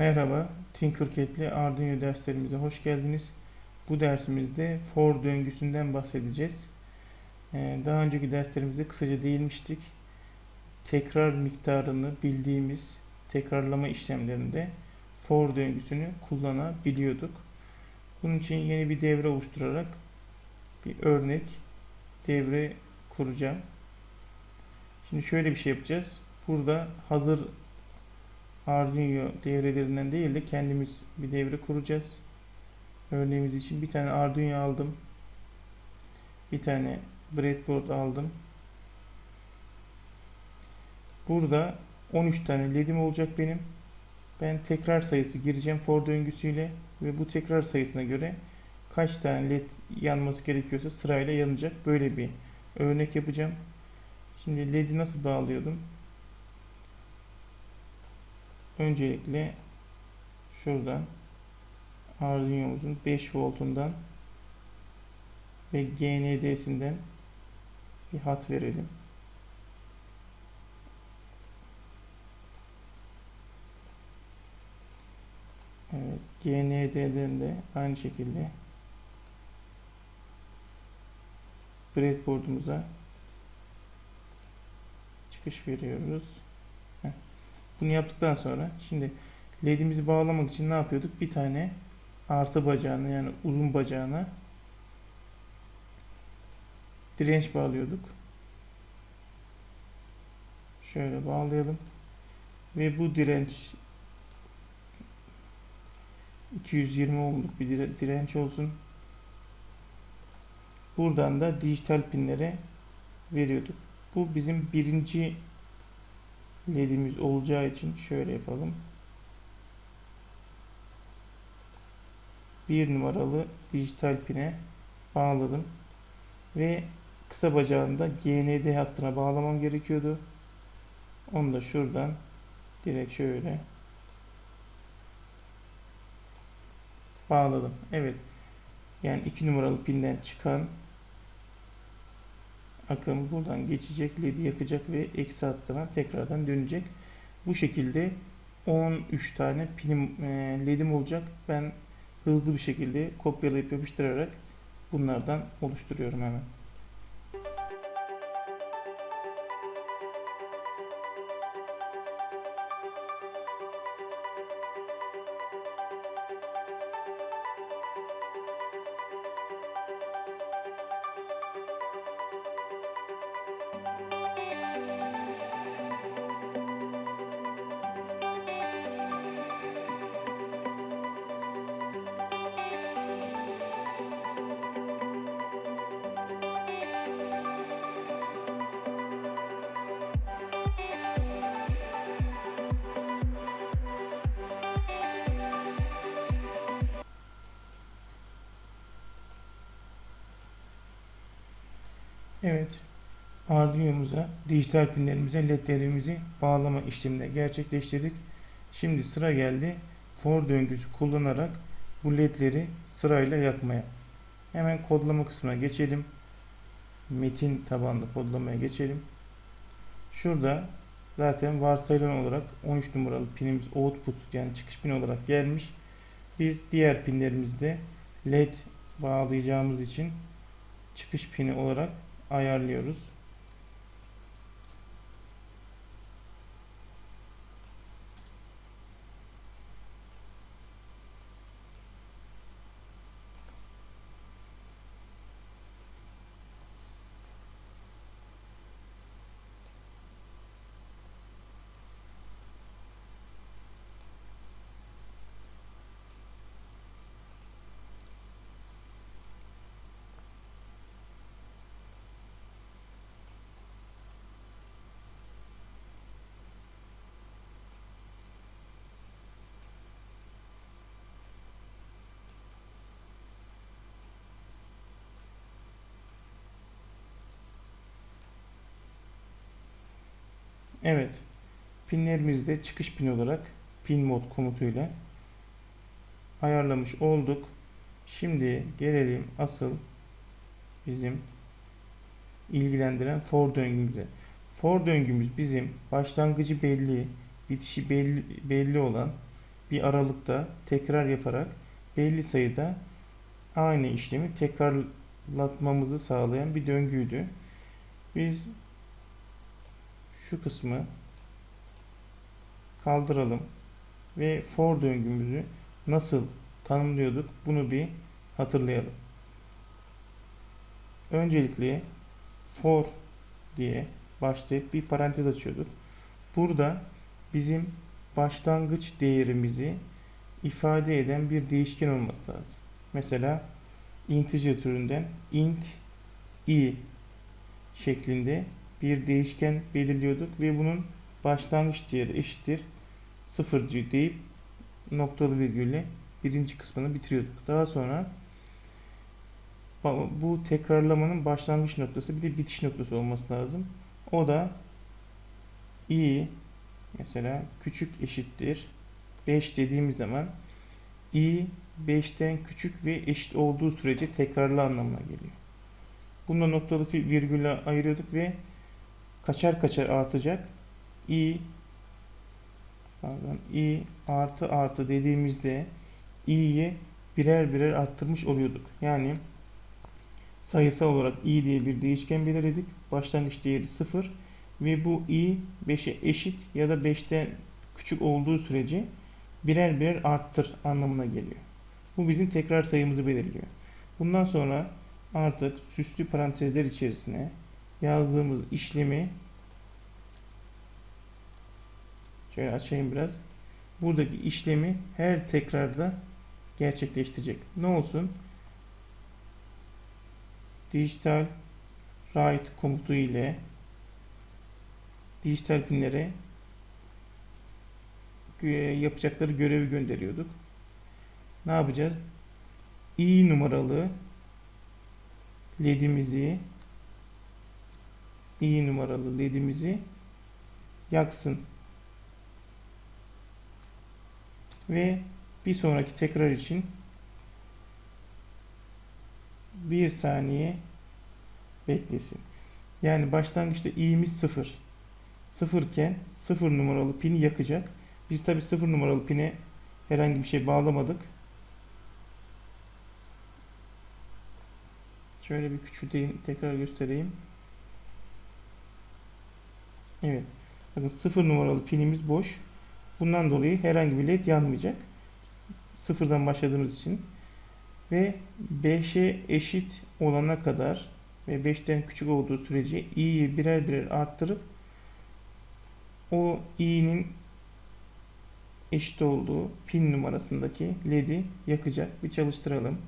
Merhaba, Tinkercad'li Arduino derslerimize hoş geldiniz. Bu dersimizde for döngüsünden bahsedeceğiz. Ee, Daha önceki derslerimizde kısaca değinmiştik. Tekrar miktarını bildiğimiz tekrarlama işlemlerinde for döngüsünü kullanabiliyorduk. Bunun için yeni bir devre oluşturarak bir örnek devre kuracağım. Şimdi şöyle bir şey yapacağız. Burada hazır Arduino devrelerinden değil de kendimiz bir devre kuracağız. Örneğimiz için bir tane Arduino aldım. Bir tane breadboard aldım. Burada 13 tane ledim olacak benim. Ben tekrar sayısı gireceğim for döngüsüyle ve bu tekrar sayısına göre kaç tane led yanması gerekiyorsa sırayla yanacak. Böyle bir örnek yapacağım. Şimdi led'i nasıl bağlıyordum? Öncelikle şuradan Arduino'muzun 5 voltundan ve GND'sinden bir hat verelim. Evet, GND'den de aynı şekilde breadboard'umuza çıkış veriyoruz. Heh. Bunu yaptıktan sonra şimdi ledimizi bağlamak için ne yapıyorduk? Bir tane artı bacağına yani uzun bacağına direnç bağlıyorduk. Şöyle bağlayalım. Ve bu direnç 220 ohmluk bir dire- direnç olsun. Buradan da dijital pinlere veriyorduk. Bu bizim birinci ledimiz olacağı için şöyle yapalım. Bir numaralı dijital pine bağladım. Ve kısa bacağını da GND hattına bağlamam gerekiyordu. Onu da şuradan direkt şöyle bağladım. Evet. Yani 2 numaralı pinden çıkan akım buradan geçecek, ledi yakacak ve eksi hattına tekrardan dönecek. Bu şekilde 13 tane pinim e, ledim olacak. Ben hızlı bir şekilde kopyalayıp yapıştırarak bunlardan oluşturuyorum hemen. Evet. Arduino'muza, dijital pinlerimize ledlerimizi bağlama işlemini gerçekleştirdik. Şimdi sıra geldi for döngüsü kullanarak bu ledleri sırayla yakmaya. Hemen kodlama kısmına geçelim. Metin tabanlı kodlamaya geçelim. Şurada zaten varsayılan olarak 13 numaralı pinimiz output yani çıkış pin olarak gelmiş. Biz diğer pinlerimizde led bağlayacağımız için çıkış pini olarak ayarlıyoruz. Evet. Pinlerimizi de çıkış pin olarak pin mod komutuyla ayarlamış olduk. Şimdi gelelim asıl bizim ilgilendiren for döngümüze. For döngümüz bizim başlangıcı belli, bitişi belli, belli olan bir aralıkta tekrar yaparak belli sayıda aynı işlemi tekrarlatmamızı sağlayan bir döngüydü. Biz şu kısmı kaldıralım ve for döngümüzü nasıl tanımlıyorduk bunu bir hatırlayalım. Öncelikle for diye başlayıp bir parantez açıyorduk. Burada bizim başlangıç değerimizi ifade eden bir değişken olması lazım. Mesela integer türünden int i şeklinde bir değişken belirliyorduk ve bunun başlangıç değeri eşittir 0 deyip noktalı virgülle birinci kısmını bitiriyorduk. Daha sonra bu tekrarlamanın başlangıç noktası bir de bitiş noktası olması lazım. O da i mesela küçük eşittir 5 dediğimiz zaman i 5'ten küçük ve eşit olduğu sürece tekrarlı anlamına geliyor. Bunda noktalı virgülle ayırıyorduk ve kaçar kaçar artacak i pardon i artı artı dediğimizde i'yi birer birer arttırmış oluyorduk. Yani sayısal olarak i diye bir değişken belirledik. Başlangıç değeri 0 ve bu i 5'e eşit ya da 5'ten küçük olduğu sürece birer birer arttır anlamına geliyor. Bu bizim tekrar sayımızı belirliyor. Bundan sonra artık süslü parantezler içerisine yazdığımız işlemi şöyle açayım biraz. Buradaki işlemi her tekrarda gerçekleştirecek. Ne olsun? Dijital write komutu ile dijital pinlere yapacakları görevi gönderiyorduk. Ne yapacağız? i numaralı ledimizi i numaralı ledimizi yaksın. Ve bir sonraki tekrar için bir saniye beklesin. Yani başlangıçta i'miz 0. 0 iken 0 numaralı pini yakacak. Biz tabi 0 numaralı pine herhangi bir şey bağlamadık. Şöyle bir küçülteyim, tekrar göstereyim. Evet. Bakın 0 numaralı pinimiz boş. Bundan dolayı herhangi bir led yanmayacak. Sıfırdan başladığımız için. Ve 5'e eşit olana kadar ve 5'ten küçük olduğu sürece i'yi birer birer arttırıp o i'nin eşit olduğu pin numarasındaki led'i yakacak. Bir çalıştıralım.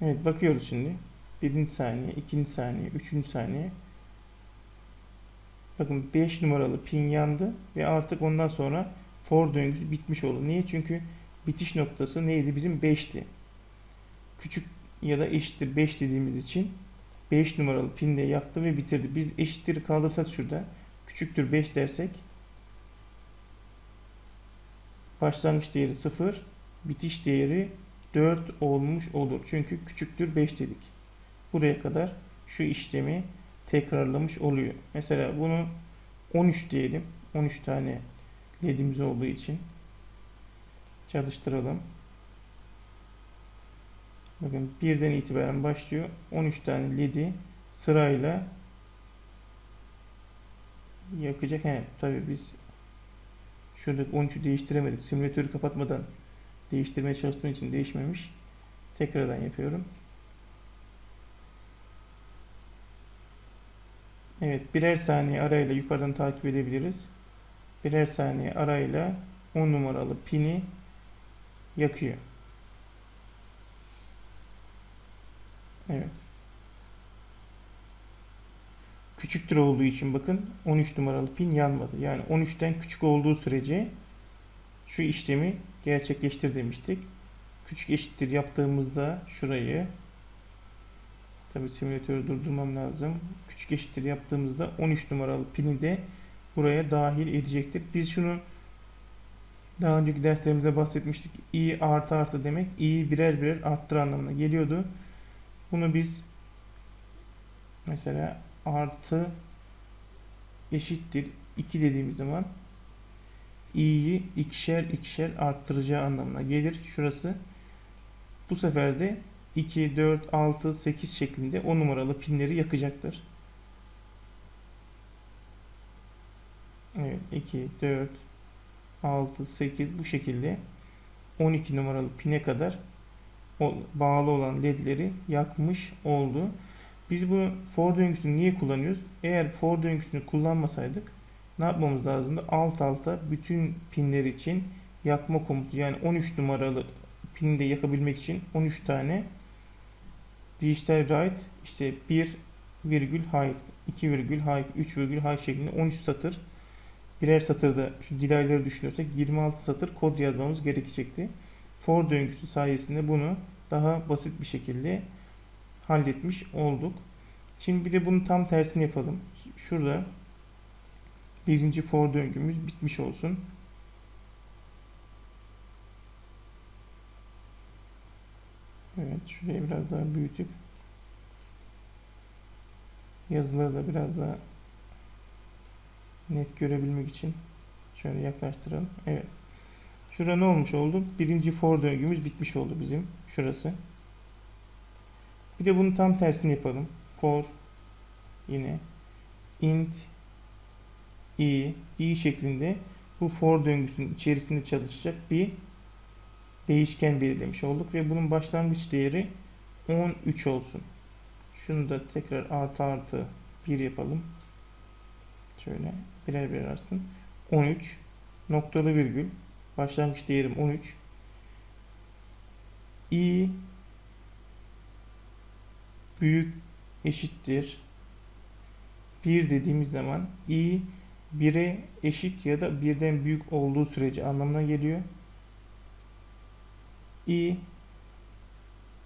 Evet bakıyoruz şimdi. Birinci saniye, ikinci saniye, üçüncü saniye. Bakın 5 numaralı pin yandı ve artık ondan sonra for döngüsü bitmiş oldu. Niye? Çünkü bitiş noktası neydi? Bizim 5'ti. Küçük ya da eşittir 5 dediğimiz için 5 numaralı pinde yaktı ve bitirdi. Biz eşittir kaldırsak şurada küçüktür 5 dersek başlangıç değeri 0 bitiş değeri 4 olmuş olur. Çünkü küçüktür 5 dedik. Buraya kadar şu işlemi tekrarlamış oluyor. Mesela bunu 13 diyelim. 13 tane ledimiz olduğu için çalıştıralım. Bakın birden itibaren başlıyor. 13 tane ledi sırayla yakacak. He, tabii biz şuradaki 13'ü değiştiremedik. Simülatörü kapatmadan değiştirmeye çalıştığım için değişmemiş. Tekrardan yapıyorum. Evet birer saniye arayla yukarıdan takip edebiliriz. Birer saniye arayla 10 numaralı pini yakıyor. Evet. Küçüktür olduğu için bakın 13 numaralı pin yanmadı. Yani 13'ten küçük olduğu sürece şu işlemi gerçekleştir demiştik. Küçük eşittir yaptığımızda şurayı tabi simülatörü durdurmam lazım. Küçük eşittir yaptığımızda 13 numaralı pini de buraya dahil edecektir. Biz şunu daha önceki derslerimizde bahsetmiştik. i artı artı demek i birer birer arttır anlamına geliyordu. Bunu biz mesela artı eşittir 2 dediğimiz zaman i'yi ikişer ikişer arttıracağı anlamına gelir. Şurası. Bu sefer de 2, 4, 6, 8 şeklinde o numaralı pinleri yakacaktır. Evet 2, 4, 6, 8 bu şekilde 12 numaralı pine kadar bağlı olan ledleri yakmış oldu. Biz bu for döngüsünü niye kullanıyoruz? Eğer for döngüsünü kullanmasaydık ne yapmamız lazımdı? Alt alta bütün pinler için yakma komutu yani 13 numaralı pini de yakabilmek için 13 tane dijital write işte 1 virgül high, 2 virgül high, 3 virgül high şeklinde 13 satır birer satırda şu delayları düşünüyorsak 26 satır kod yazmamız gerekecekti. For döngüsü sayesinde bunu daha basit bir şekilde halletmiş olduk. Şimdi bir de bunun tam tersini yapalım. Şurada birinci for döngümüz bitmiş olsun. Evet, şurayı biraz daha büyütüp yazıları da biraz daha net görebilmek için şöyle yaklaştıralım. Evet. Şurada ne olmuş oldu? Birinci for döngümüz bitmiş oldu bizim. Şurası. Bir de bunun tam tersini yapalım. For yine int i i şeklinde bu for döngüsünün içerisinde çalışacak bir değişken belirlemiş olduk ve bunun başlangıç değeri 13 olsun. Şunu da tekrar artı artı 1 yapalım. Şöyle birer birer artsın. 13 noktalı virgül başlangıç değerim 13 i büyük eşittir 1 dediğimiz zaman i 1'e eşit ya da birden büyük olduğu sürece anlamına geliyor. İ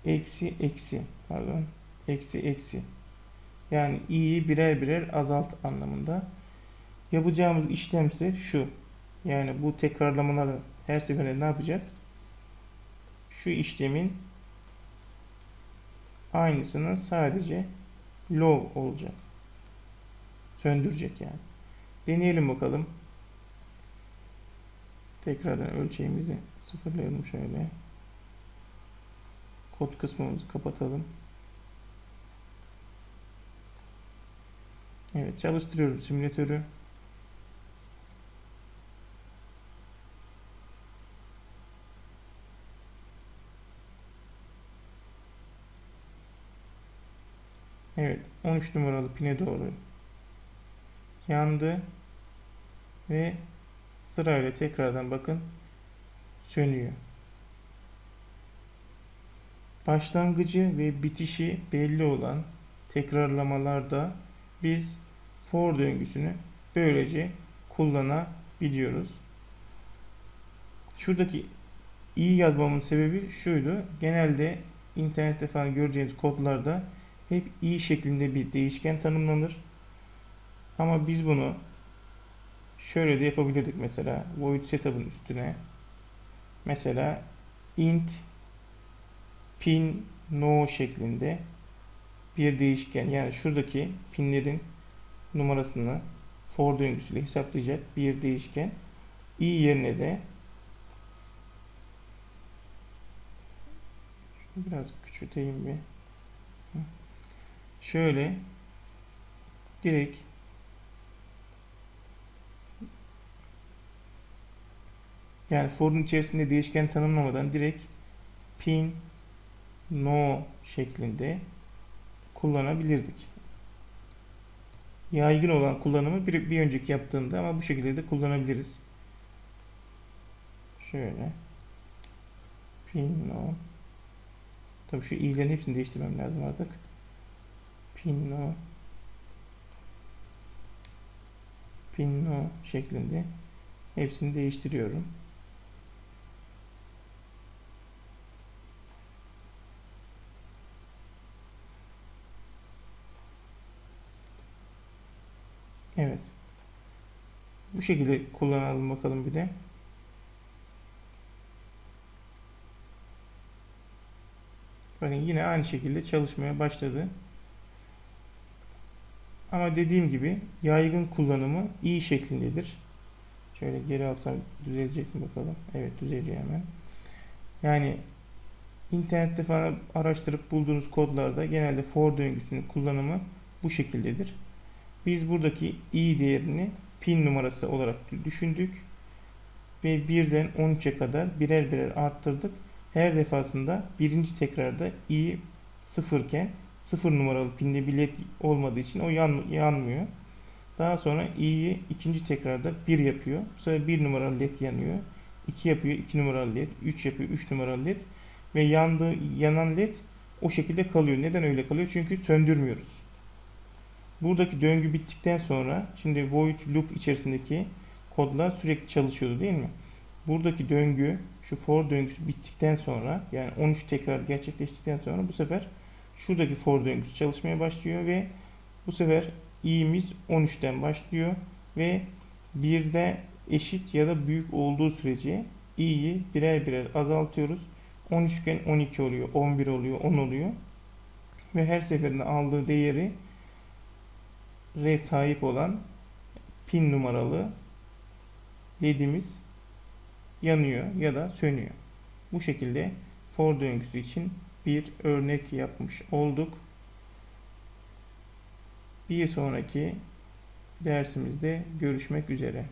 eksi eksi pardon eksi eksi yani i'yi birer birer azalt anlamında. Yapacağımız işlemse şu. Yani bu tekrarlamaları her seferinde ne yapacak? Şu işlemin aynısının sadece low olacak. Söndürecek yani. Deneyelim bakalım. Tekrardan ölçeğimizi sıfırlayalım şöyle. Kod kısmımızı kapatalım. Evet çalıştırıyorum simülatörü. Evet 13 numaralı pine doğru yandı ve sırayla tekrardan bakın sönüyor. Başlangıcı ve bitişi belli olan tekrarlamalarda biz for döngüsünü böylece kullanabiliyoruz. Şuradaki i yazmamın sebebi şuydu. Genelde internette falan göreceğiniz kodlarda hep i şeklinde bir değişken tanımlanır. Ama biz bunu şöyle de yapabilirdik mesela void setup'ın üstüne mesela int pin no şeklinde bir değişken yani şuradaki pinlerin numarasını for döngüsüyle hesaplayacak bir değişken. İ yerine de biraz küçülteyim bir. Şöyle direkt yani for'un içerisinde değişken tanımlamadan direkt pin no şeklinde kullanabilirdik. Yaygın olan kullanımı bir, bir önceki yaptığımda ama bu şekilde de kullanabiliriz. Şöyle. Pin no. Tabii şu i'lerin hepsini değiştirmem lazım artık. Pin no. Pin no şeklinde hepsini değiştiriyorum. Evet. Bu şekilde kullanalım bakalım bir de. Bakın yine aynı şekilde çalışmaya başladı. Ama dediğim gibi yaygın kullanımı i şeklindedir. Şöyle geri alsam düzelecek mi bakalım. Evet düzeliyor hemen. Yani internette falan araştırıp bulduğunuz kodlarda genelde for döngüsünün kullanımı bu şekildedir. Biz buradaki i değerini pin numarası olarak düşündük ve 1'den 13'e kadar birer birer arttırdık. Her defasında birinci tekrarda i sıfırken sıfır numaralı pinde bir led olmadığı için o yan, yanmıyor. Daha sonra i'yi ikinci tekrarda 1 yapıyor. Bu sefer 1 numaralı led yanıyor. 2 yapıyor 2 numaralı led. 3 yapıyor 3 numaralı led. Ve yandığı yanan led o şekilde kalıyor. Neden öyle kalıyor? Çünkü söndürmüyoruz. Buradaki döngü bittikten sonra şimdi void loop içerisindeki kodlar sürekli çalışıyordu değil mi? Buradaki döngü şu for döngüsü bittikten sonra yani 13 tekrar gerçekleştikten sonra bu sefer şuradaki for döngüsü çalışmaya başlıyor ve bu sefer i'miz 13'ten başlıyor ve 1'de eşit ya da büyük olduğu sürece i'yi birer birer azaltıyoruz. 13 iken 12 oluyor, 11 oluyor, 10 oluyor. Ve her seferinde aldığı değeri re sahip olan pin numaralı ledimiz yanıyor ya da sönüyor. Bu şekilde for döngüsü için bir örnek yapmış olduk. Bir sonraki dersimizde görüşmek üzere.